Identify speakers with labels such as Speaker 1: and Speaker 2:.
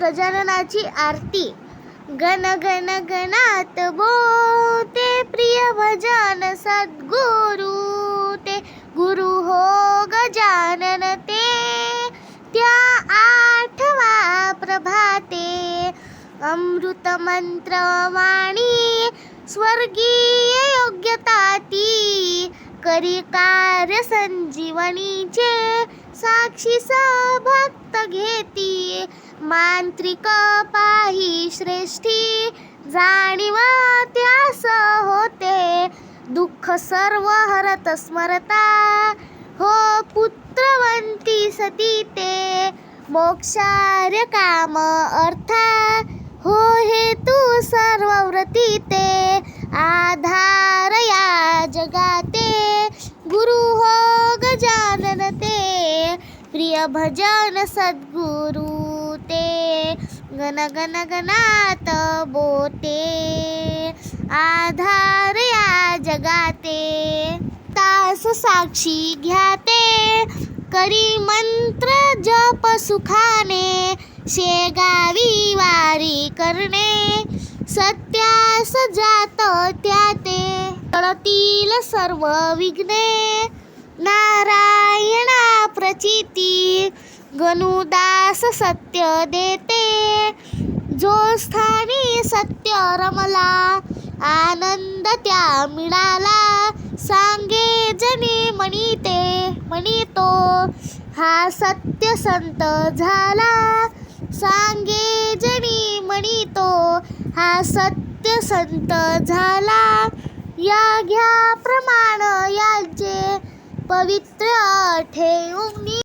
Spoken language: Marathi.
Speaker 1: गजाननाची आरती. गण गण गणात बोते प्रिय भजन सद्गुरु ते. गुरु हो गजानन ते. त्या आठवा प्रभाते. अमृत मंत्र वाणी स्वर्गीय योग्यता ती. करी कार्य संजीवनीचे साक्षी भक्त घेती. मांत्रिक पाही श्रेष्ठी जाणीव त्यास होते. दुःख सर्व हरत स्मरता. हो पुत्रवंती सती ते. मोक्षार्य काम अर्था. हो हेतू सर्व व्रती ते. आधार या जगाते. गुरु हो गजानन ते. प्रिय भजन सद्गुरु गण गण गणात बोते आधार या जगाते. तास साक्षी घ्याते करी मंत्र जप सुखाने शेगावी वारी करणे. सत्यास जात त्याते तळतील सर्व विघ्ने. नारायणा प्रचिती गणुदास सत्य देते. स्थानी सत्य रमला आनंद त्या मिळाला. सांगे जनी म्हणीते म्हणितो हा सत्य संत झाला. सांगे जनी म्हणितो हा सत्य संत झाला. या घ्या प्रमाण याचे पवित्र ठेवून